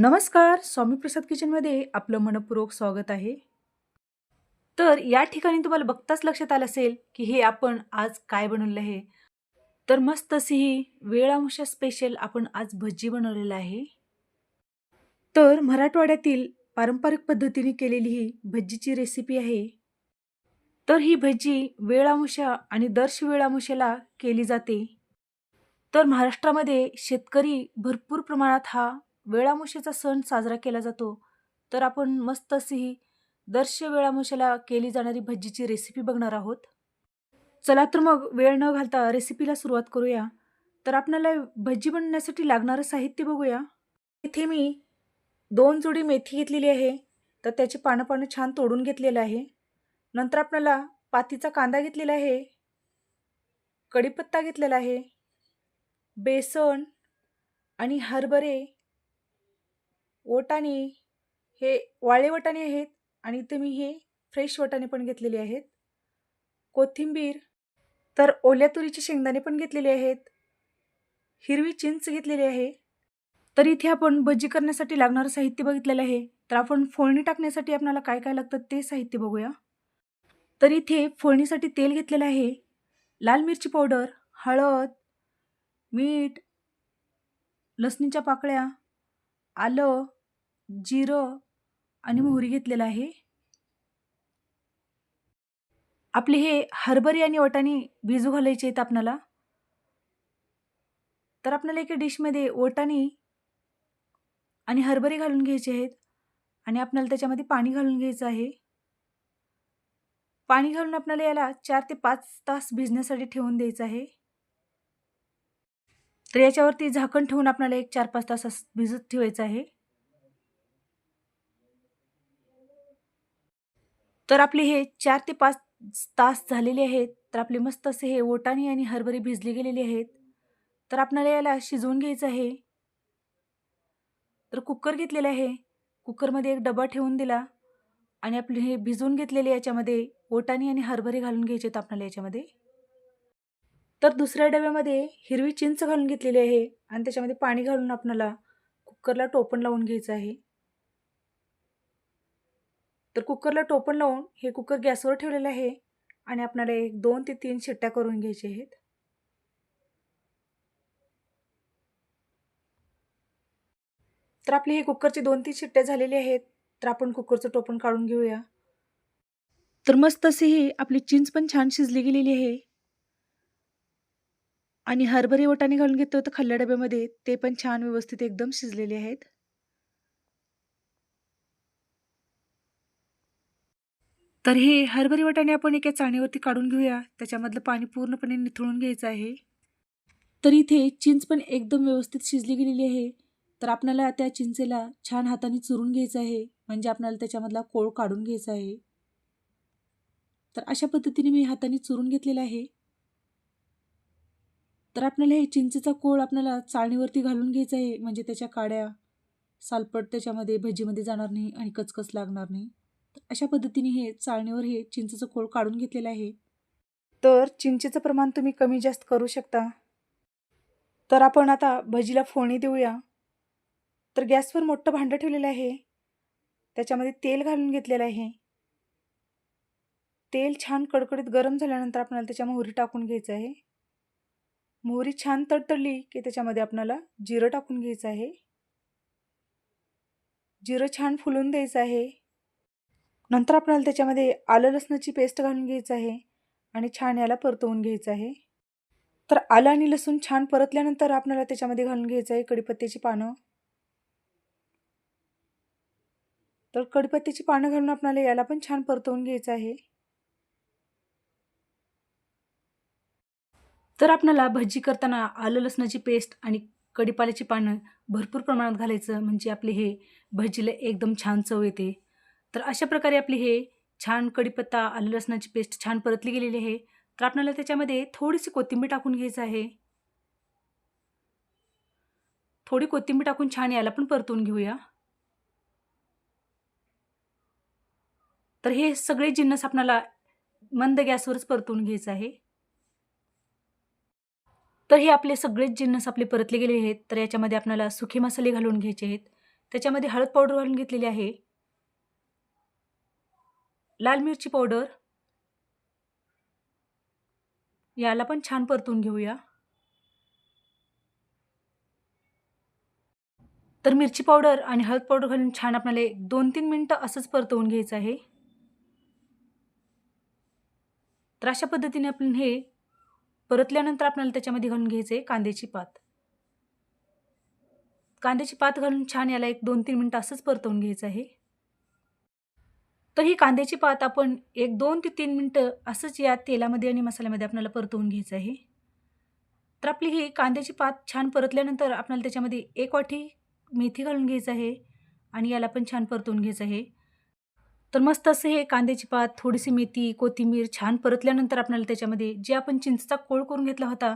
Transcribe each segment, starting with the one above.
नमस्कार स्वामी प्रसाद किचनमध्ये आपलं मनपूर्वक स्वागत आहे. तर या ठिकाणी तुम्हाला बघताच लक्षात आलं असेल की हे आपण आज काय बनवलं आहे. तर मस्त अशी ही वेळांश स्पेशल आपण आज भजी बनवलेलं आहे. तर मराठवाड्यातील पारंपरिक पद्धतीने केलेली ही भजीची रेसिपी आहे. तर ही भजी वेळामुशा आणि दर्श वेळांशाला केली जाते. तर महाराष्ट्रामध्ये शेतकरी भरपूर प्रमाणात हा वेळामुशीचा सण साजरा केला जातो. तर आपण मस्त अशी ही दर्श वेळामुशीला केली जाणारी भज्जीची रेसिपी बघणार आहोत. चला तर मग वेळ न घालता रेसिपीला सुरुवात करूया. तर आपल्याला भजी बनवण्यासाठी लागणारं साहित्य बघूया. इथे मी दोन जोडी मेथी घेतलेली आहे. तर त्याची पानं पानं छान तोडून घेतलेलं आहे. नंतर आपल्याला पातीचा कांदा घेतलेला आहे. कढीपत्ता घेतलेला आहे. बेसन आणि हरभरे वटाणे हे वाळे वटाणे आहेत आणि इथे मी हे फ्रेश वटाणे पण घेतलेले आहेत. कोथिंबीर तर ओल्या तुरीचे शेंगदाणे पण घेतलेले आहेत. हिरवी चिंच घेतलेली आहे. तर इथे आपण भजी करण्यासाठी लागणारं साहित्य बघितलेलं आहे. तर आपण फोडणी टाकण्यासाठी आपल्याला काय काय लागतं ते साहित्य बघूया. तर इथे फोडणीसाठी तेल घेतलेलं आहे. लाल मिरची पावडर हळद मीठ लसणीच्या पाकळ्या आलं जिरं आणि मोहरी घेतलेलं आहे. आपले हे हरभरे आणि वटाणे भिजू घालायचे आहेत आपणाला. तर आपल्याला एका डिशमध्ये वटाणे आणि हरभरे घालून घ्यायचे आहेत आणि आपल्याला त्याच्यामध्ये पाणी घालून घ्यायचं आहे. पाणी घालून आपल्याला याला चार ते पाच तास भिजण्यासाठी ठेवून द्यायचं आहे. तर याच्यावरती झाकण ठेवून आपल्याला एक चार पाच तास भिजत ठेवायचं आहे. तर आपले हे चार ते पाच तास झालेले आहेत तर आपले मस्त असे हे ओटाणी आणि हरभरे भिजले गेलेले आहेत. तर आपल्याला याला शिजवून घ्यायचं आहे. तर कुकर घेतलेला आहे. कुकरमध्ये एक डबा ठेवून दिला आणि आपले हे भिजवून घेतलेले याच्यामध्ये ओटाणी आणि हरभरे घालून घ्यायचे आहेत आपल्याला याच्यामध्ये. तर दुसऱ्या डब्यामध्ये हिरवी चिंच घालून घेतलेली आहे आणि त्याच्यामध्ये पाणी घालून आपणाला कुकरला टोपण लावून घ्यायचं आहे. तर कुकरला टोपण लावून हे कुकर गॅसवर ठेवलेलं आहे आणि आपणाला एक दोन ते तीन शिट्ट्या करून घ्यायच्या आहेत. तर आपली हे कुकरचे दोन तीन शिट्ट्या झालेली आहेत. तर आपण कुकरचं टोपण काढून घेऊया. तर मस्त अशी ही आपली चिंच पण छान शिजली गेलेली आहे. आणि हरभरे वटाणे घालून घेतो तर खाल्ल्या डब्यामध्ये ते पण छान व्यवस्थित एकदम शिजलेले आहेत. तर हे हरभरी वाटाणे आपण एका चाणीवरती काढून घेऊया. त्याच्यामधलं पाणी पूर्णपणे निथळून घ्यायचं आहे. तर इथे चिंच पण एकदम व्यवस्थित शिजली गेलेली आहे. तर आपल्याला त्या चिंचेला छान हाताने चुरून घ्यायचं आहे. म्हणजे आपल्याला त्याच्यामधला कोळ काढून घ्यायचा आहे. तर अशा पद्धतीने मी हाताने चुरून घेतलेला आहे. तर आपल्याला हे चिंचेचा कोळ आपल्याला चाळणीवरती घालून घ्यायचा आहे. म्हणजे त्याच्या काड्या सालपट त्याच्यामध्ये भजीमध्ये जाणार नाही आणि कचकच लागणार नाही. अशा पद्धतीने हे चाळणीवर हे चिंचेचं कोळ काढून घेतलेलं आहे. तर चिंचेचं प्रमाण तुम्ही कमी जास्त करू शकता. तर आपण आता भजीला फोडणी देऊया. तर गॅसवर मोठं भांडं ठेवलेलं आहे. त्याच्यामध्ये तेल घालून घेतलेलं आहे. तेल छान कडकडीत गरम झाल्यानंतर आपल्याला त्याच्या मोहरी टाकून घ्यायचं आहे. मोहरी छान तडतडली की त्याच्यामध्ये आपल्याला जिरं टाकून घ्यायचं आहे. जिरं छान फुलून द्यायचं आहे. नंतर आपल्याला त्याच्यामध्ये आलं लसणाची पेस्ट घालून घ्यायचं आहे आणि छान याला परतवून घ्यायचं आहे. तर आलं आणि लसूण छान परतल्यानंतर आपल्याला त्याच्यामध्ये घालून घ्यायचं आहे कडीपत्त्याची पानं. तर कडीपत्त्याची पानं घालून आपल्याला याला पण छान परतवून घ्यायचं आहे. तर आपल्याला भजी करताना आलं लसणाची पेस्ट आणि कडीपाल्याची पानं भरपूर प्रमाणात घालायचं म्हणजे आपले हे भजीला एकदम छान चव येते. तर अशा प्रकारे आपली हे छान कढीपत्ता आलं लसणाची पेस्ट छान परतली गेलेली आहे. तर आपल्याला त्याच्यामध्ये थोडीशी कोथिंबीर टाकून घ्यायचं आहे. थोडी कोथिंबीर टाकून छान याला पण परतून घेऊया. तर हे सगळे जिन्नस आपणाला मंद गॅसवरच परतून घ्यायचं आहे. तर हे आपले सगळेच जिन्नस आपले परतले गेले आहेत. तर याच्यामध्ये आपल्याला सुखे मसाले घालून घ्यायचे आहेत. त्याच्यामध्ये हळद पावडर घालून घेतलेली आहे. लाल मिरची पावडर याला पण छान परतून घेऊया. तर मिरची पावडर आणि हळद पावडर घालून छान आपल्याला एक दोन तीन मिनटं असंच परतवून घ्यायचं आहे. तर अशा पद्धतीने आपण हे परतल्यानंतर आपल्याला त्याच्यामध्ये घालून घ्यायचं आहे कांद्याची पात. कांद्याची पात घालून छान याला एक दोन तीन मिनटं असंच परतवून घ्यायचं आहे. तर ही कांद्याची पात आपण एक दोन ते तीन मिनटं असंच या तेलामध्ये आणि मसाल्यामध्ये आपल्याला परतवून घ्यायचं आहे. तर आपली ही कांद्याची पात छान परतल्यानंतर आपल्याला त्याच्यामध्ये एक वाटी मेथी घालून घ्यायचं आहे आणि याला पण छान परतवून घ्यायचं आहे. तर मस्त असं हे कांद्याची पात थोडीशी मेथी कोथिंबीर छान परतल्यानंतर आपल्याला त्याच्यामध्ये जे आपण चिंचचा कोळ करून घेतला होता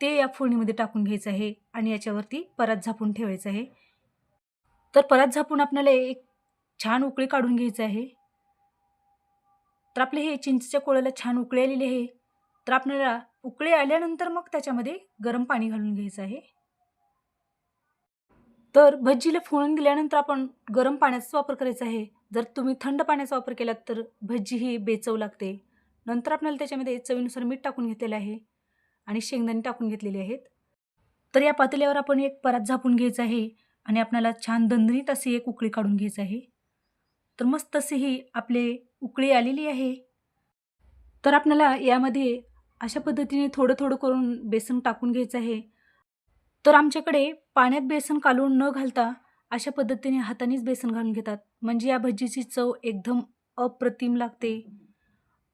ते या फोडणीमध्ये टाकून घ्यायचं आहे आणि याच्यावरती परत झापून ठेवायचं आहे. तर परत झापून आपल्याला एक छान उकळी काढून घ्यायचं आहे. तर आपले हे चिंचच्या कोळ्याला छान उकळे आलेले आहे. तर आपल्याला उकळी आल्यानंतर मग त्याच्यामध्ये गरम पाणी घालून घ्यायचं आहे. तर भज्जीला फोडून दिल्यानंतर आपण गरम पाण्याचा वापर करायचा आहे. जर तुम्ही थंड पाण्याचा वापर केलात तर भज्जी ही बेचव लागते. नंतर आपल्याला त्याच्यामध्ये चवीनुसार मीठ टाकून घेतलेलं आहे आणि शेंगदाणे टाकून घेतलेले आहेत. तर या पातेल्यावर आपण एक परात झापून घ्यायचं आहे आणि आपल्याला छान दणदणीत अशी एक उकळी काढून घ्यायचं आहे. तर मस्त अशी ही आपले उकळी आलेली आहे. तर आपल्याला यामध्ये अशा पद्धतीने थोडं थोडं करून बेसन टाकून घ्यायचं आहे. तर आमच्याकडे पाण्यात बेसन कालवून न घालता अशा पद्धतीने हातानेच बेसन घालून घेतात. म्हणजे या भजीची चव एकदम अप्रतिम लागते.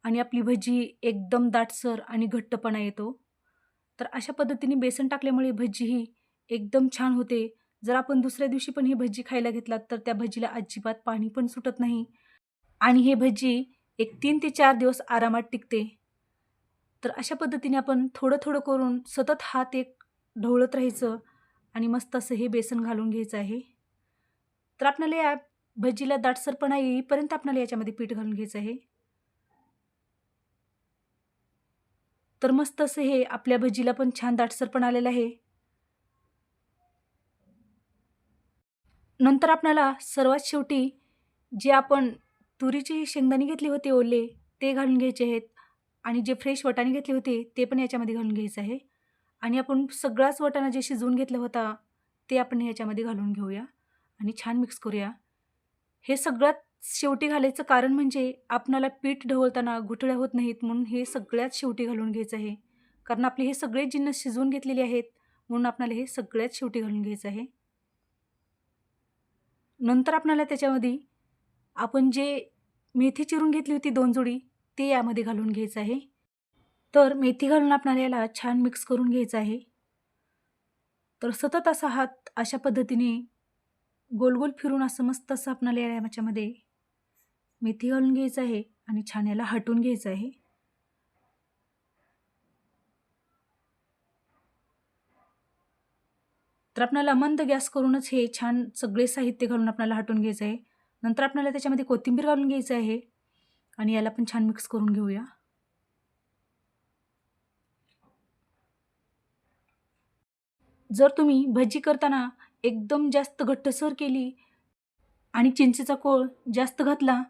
आणि आपली भजी एकदम दाटसर आणि घट्टपणा येतो. तर अशा पद्धतीने बेसन टाकल्यामुळे भजी ही एकदम छान होते. जर आपण दुसऱ्या दिवशी पण ही भजी खायला घेतलात तर त्या भजीला अजिबात पाणी पण सुटत नाही. आणि हे भजी एक तीन ते चार दिवस आरामात टिकते. तर अशा पद्धतीने आपण थोडं थोडं करून सतत हात एक ढवळत राहायचं आणि मस्त असं हे बेसन घालून घ्यायचं आहे. तर आपल्याला या भजीला दाटसरपणा येईपर्यंत आपल्याला याच्यामध्ये पीठ घालून घ्यायचं आहे. तर मस्त असं हे आपल्या भजीला पण छान दाटसरपण आलेलं आहे. नंतर आपल्याला सर्वात शेवटी जे आपण तुरीची शेंगदाणी घेतली होती ओले ते घालून घ्यायचे आहेत. आणि जे फ्रेश वटाणे घेतले होते ते पण याच्यामध्ये घालून घ्यायचं आहे. आणि आपण सगळाच वटाणा जे शिजवून घेतला होता ते आपण ह्याच्यामध्ये घालून घेऊया. आणि छान मिक्स करूया. हे सगळ्यात शेवटी घालायचं कारण म्हणजे आपणाला पीठ ढवळताना गुठळ्या होत नाहीत म्हणून हे सगळ्यात शेवटी घालून घ्यायचं आहे. कारण आपले हे सगळे जिन्नस शिजवून घेतलेले आहेत म्हणून आपल्याला हे सगळ्यात शेवटी घालून घ्यायचं आहे. नंतर आपणाला त्याच्यामध्ये आपण जे मेथी चिरून घेतली होती दोन जोडी ते यामध्ये घालून घ्यायचं आहे. तर मेथी घालून आपणाला याला छान मिक्स करून घ्यायचं आहे. तर सतत असा हात अशा पद्धतीने गोल गोल फिरून असं मस्त असं आपल्याला याच्यामध्ये मेथी घालून घ्यायचं आहे आणि छान याला हटून घ्यायचं आहे. तर आपल्याला मंद गॅस करूनच हे छान सगळे साहित्य घालून आपल्याला हटून घ्यायचं आहे. नंतर आपल्याला त्याच्यामध्ये कोथिंबीर घालून घ्यायचं आहे. आणि याला पण छान मिक्स करून घेऊया. जर तुम्ही भजी करताना एकदम जास्त घट्टसर केली आणि चिंचेचा कोळ जास्त घातला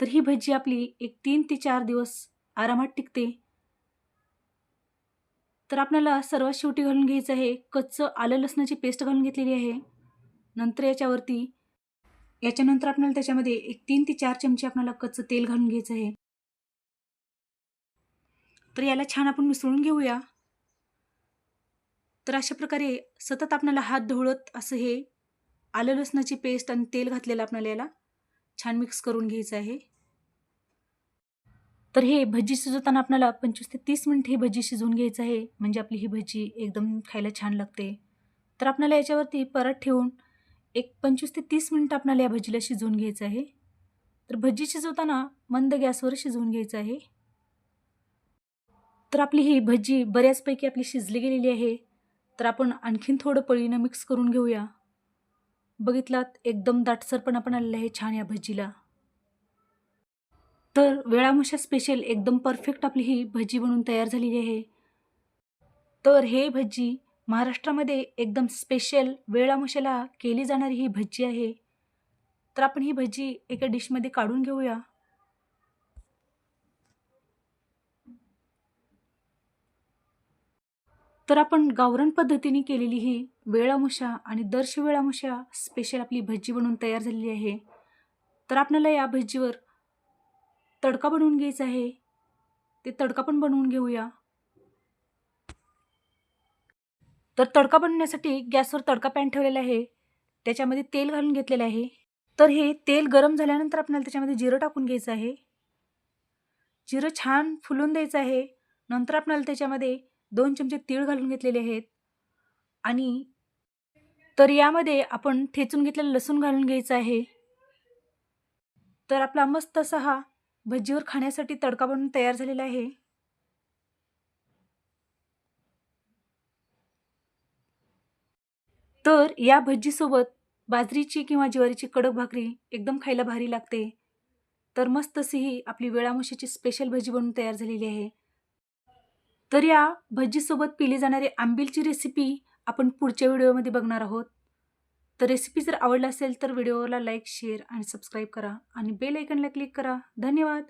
तर ही भजी आपली एक तीन ते चार दिवस आरामात टिकते. तर आपल्याला सर्वात शेवटी घालून घ्यायचं आहे कच्चं आलं लसणाची पेस्ट घालून घेतलेली आहे. नंतर याच्यावरती याच्यानंतर आपल्याला त्याच्यामध्ये एक तीन ते चार चमचे आपल्याला कच्चं तेल घालून घ्यायचं आहे. तर याला छान आपण मिसळून घेऊया. तर अशा प्रकारे सतत आपल्याला हात ढवळत असं हे आलं लसणाची पेस्ट आणि तेल घातलेलं आपल्याला याला छान मिक्स करून घ्यायचं आहे. तर हे भजी शिजवताना आपल्याला पंचवीस ते तीस मिनिट ही भजी शिजवून घ्यायचं आहे. म्हणजे आपली ही भजी एकदम खायला छान लागते. तर आपल्याला याच्यावरती परत ठेवून एक पंचवीस ते तीस मिनटं आपणाला या भजीला शिजवून घ्यायचं आहे. तर भजी शिजवताना मंद गॅसवर शिजवून घ्यायचं आहे. तर आपली ही भजी बऱ्याचपैकी आपली शिजली गेलेली आहे. तर आपण आणखीन थोडं पळीनं मिक्स करून घेऊया. बघितलात एकदम दाटसर पण आलेलं आहे छान या भजीला. तर वेळामुशा स्पेशल एकदम परफेक्ट आपली ही भजी बनून तयार झालेली आहे. तर हे भजी महाराष्ट्रामध्ये एकदम स्पेशल वेळामुशाला केली जाणारी ही भजी आहे. तर आपण ही भजी एका डिशमध्ये काढून घेऊया. तर आपण गावरान पद्धतीने केलेली ही वेळामुशा आणि दर्श वेळामुशा स्पेशल आपली भजी बनवून तयार झालेली आहे. तर आपल्याला या भजीवर तडका बनवून घ्यायचा आहे. ते तडका पण बनवून घेऊया. तर तडका बनवण्यासाठी गॅसवर तडका पॅन ठेवलेला आहे. त्याच्यामध्ये तेल घालून घेतलेलं आहे. तर हे तेल गरम झाल्यानंतर आपल्याला त्याच्यामध्ये जिरं टाकून घ्यायचं आहे. जिरं छान फुलून द्यायचं आहे. नंतर आपल्याला त्याच्यामध्ये दोन चमचे तीळ घालून घेतलेले आहेत. आणि तर यामध्ये आपण ठेचून घेतलेलं लसूण घालून घ्यायचं आहे. तर आपला मस्त असा हा भजीवर खाण्यासाठी तडका बनवून तयार झालेला आहे. तर या भजीसोबत बाजरीची किंवा ज्वारीची कडक भाकरी एकदम खायला भारी लागते. तर मस्त अशी ही आपली वेळामुशीची स्पेशल भजी बनवून तयार झालेली आहे. तर या भजीसोबत पिली जाणारी आंबीलची रेसिपी आपण पुढच्या व्हिडिओमध्ये बघणार आहोत. तर रेसिपी जर आवडला असेल तर व्हिडिओला लाईक शेअर आणि सबस्क्राईब करा आणि बेल ऐकनला क्लिक करा. धन्यवाद!